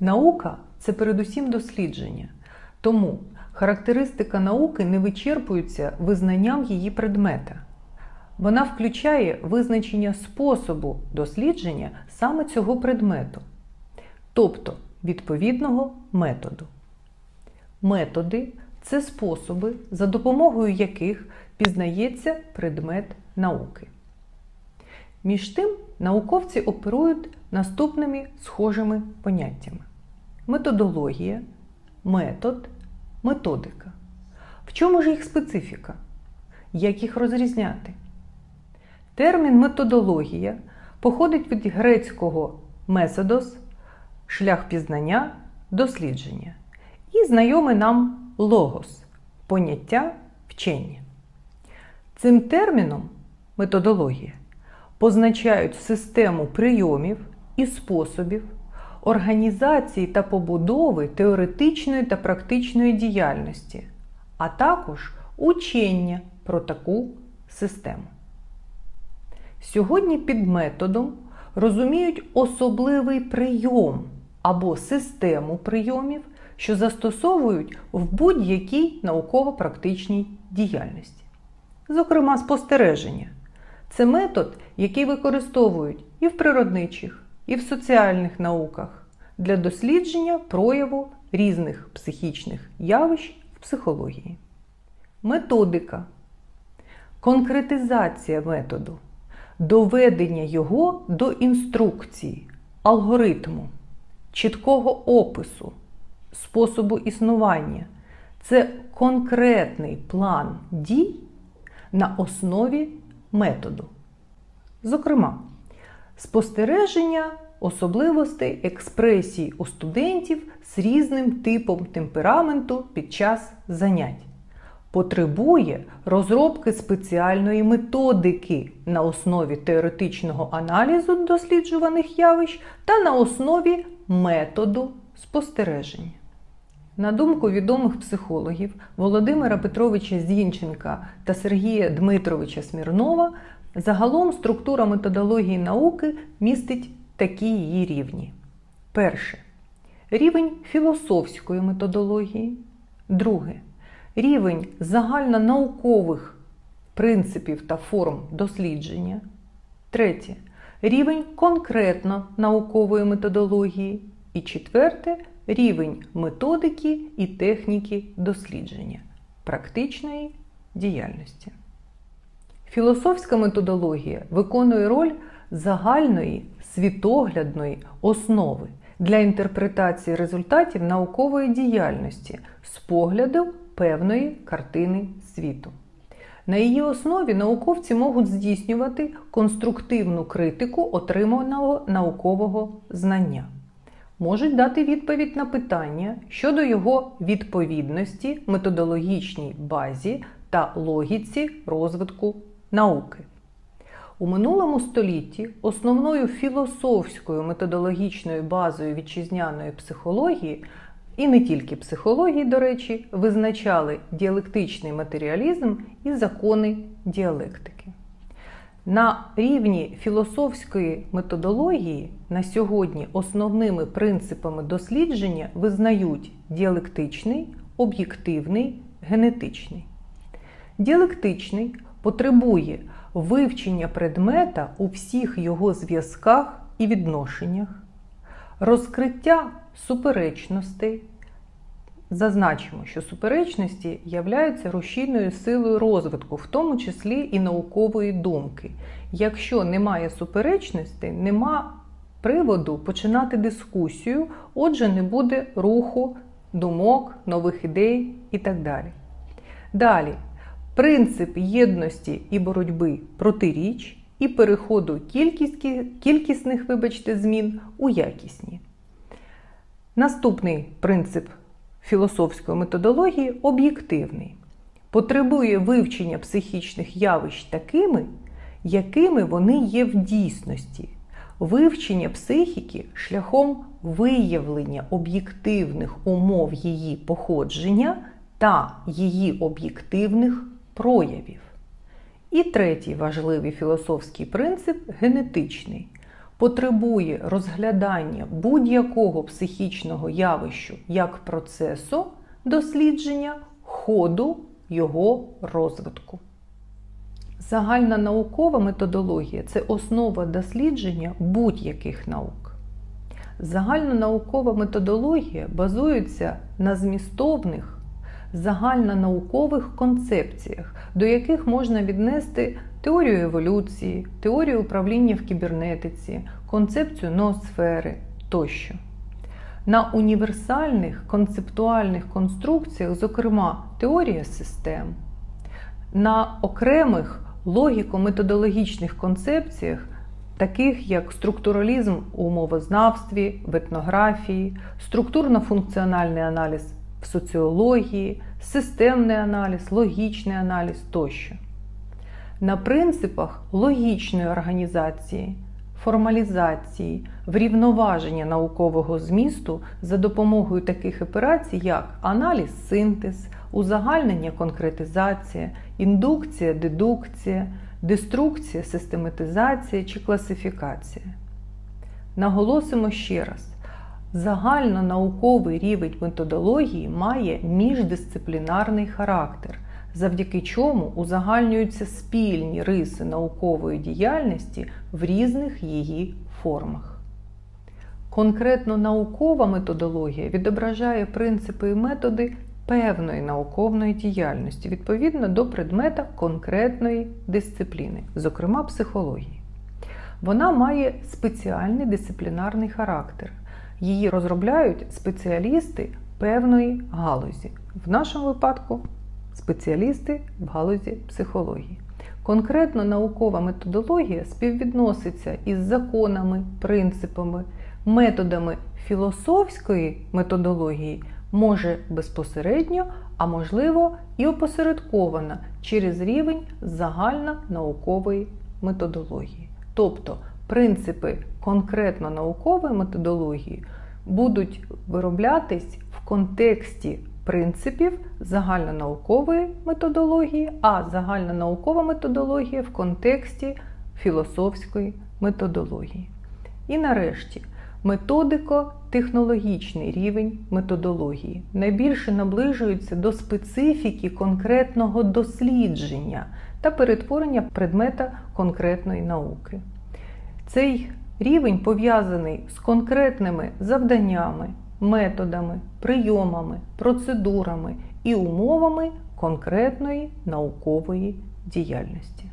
Наука це передусім дослідження. Тому характеристика науки не вичерпується визнанням її предмета. Вона включає визначення способу дослідження саме цього предмету, тобто відповідного методу. Методи це способи, за допомогою яких пізнається предмет науки. Між тим, науковці оперують наступними схожими поняттями: методологія, метод, методика. В чому ж їх специфіка? Як їх розрізняти? Термін методологія походить від грецького месодос, шлях пізнання, дослідження, і знайомий нам логос поняття вчення. Цим терміном методологія позначають систему прийомів і способів організації та побудови теоретичної та практичної діяльності, а також учення про таку систему. Сьогодні під методом розуміють особливий прийом або систему прийомів, що застосовують в будь-якій науково-практичній діяльності. Зокрема, спостереження. Це метод, який використовують і в природничих, і в соціальних науках для дослідження прояву різних психічних явищ в психології. Методика. Конкретизація методу, доведення його до інструкції, алгоритму, чіткого опису, способу існування. Це конкретний план дій на основі методу. Зокрема, спостереження особливостей експресії у студентів з різним типом темпераменту під час занять. Потребує розробки спеціальної методики на основі теоретичного аналізу досліджуваних явищ та на основі методу спостереження. На думку відомих психологів Володимира Петровича Зінченка та Сергія Дмитровича Смірнова, загалом структура методології науки містить такі її рівні. Перше рівень філософської методології. Друге рівень загальнонаукових принципів та форм дослідження. Третє рівень конкретно наукової методології. І четверте рівень методики і техніки дослідження, практичної діяльності. Філософська методологія виконує роль загальної світоглядної основи для інтерпретації результатів наукової діяльності з погляду певної картини світу. На її основі науковці можуть здійснювати конструктивну критику отриманого наукового знання можуть дати відповідь на питання щодо його відповідності методологічній базі та логіці розвитку науки. У минулому столітті основною філософською методологічною базою вітчизняної психології, і не тільки психології, до речі, визначали діалектичний матеріалізм і закони діалектики. На рівні філософської методології на сьогодні основними принципами дослідження визнають діалектичний, об'єктивний, генетичний. Діалектичний потребує вивчення предмета у всіх його зв'язках і відношеннях, розкриття суперечностей. Зазначимо, що суперечності являються рушійною силою розвитку, в тому числі і наукової думки. Якщо немає суперечностей, нема приводу починати дискусію, отже, не буде руху, думок, нових ідей і так далі. Далі, принцип єдності і боротьби протиріч і переходу кількісних вибачте, змін у якісні. Наступний принцип філософської методології об'єктивний, потребує вивчення психічних явищ такими, якими вони є в дійсності, вивчення психіки шляхом виявлення об'єктивних умов її походження та її об'єктивних проявів. І третій важливий філософський принцип генетичний. Потребує розглядання будь-якого психічного явищу як процесу дослідження ходу його розвитку. Загальна наукова методологія це основа дослідження будь-яких наук. Загальнонаукова методологія базується на змістовних загальнонаукових концепціях, до яких можна віднести теорію еволюції, теорію управління в кібернетиці, концепцію ноосфери тощо. На універсальних концептуальних конструкціях, зокрема теорія систем, на окремих логіко-методологічних концепціях, таких як структуралізм у мовознавстві, в етнографії, структурно-функціональний аналіз соціології, системний аналіз, логічний аналіз тощо. На принципах логічної організації, формалізації, врівноваження наукового змісту за допомогою таких операцій, як аналіз, синтез, узагальнення, конкретизація, індукція, дедукція, деструкція, систематизація чи класифікація. Наголосимо ще раз. Загальнонауковий рівень методології має міждисциплінарний характер, завдяки чому узагальнюються спільні риси наукової діяльності в різних її формах. Конкретно наукова методологія відображає принципи і методи певної наукової діяльності відповідно до предмета конкретної дисципліни, зокрема психології. Вона має спеціальний дисциплінарний характер. Її розробляють спеціалісти певної галузі. В нашому випадку спеціалісти в галузі психології. Конкретно наукова методологія співвідноситься із законами, принципами, методами філософської методології, може безпосередньо, а можливо і опосередкована через рівень загальнонаукової методології. Тобто принципи конкретно наукової методології будуть вироблятись в контексті принципів загальнонаукової методології, а загальнонаукова методологія в контексті філософської методології. І нарешті методико-технологічний рівень методології найбільше наближується до специфіки конкретного дослідження та перетворення предмета конкретної науки. Цей рівень пов'язаний з конкретними завданнями, методами, прийомами, процедурами і умовами конкретної наукової діяльності.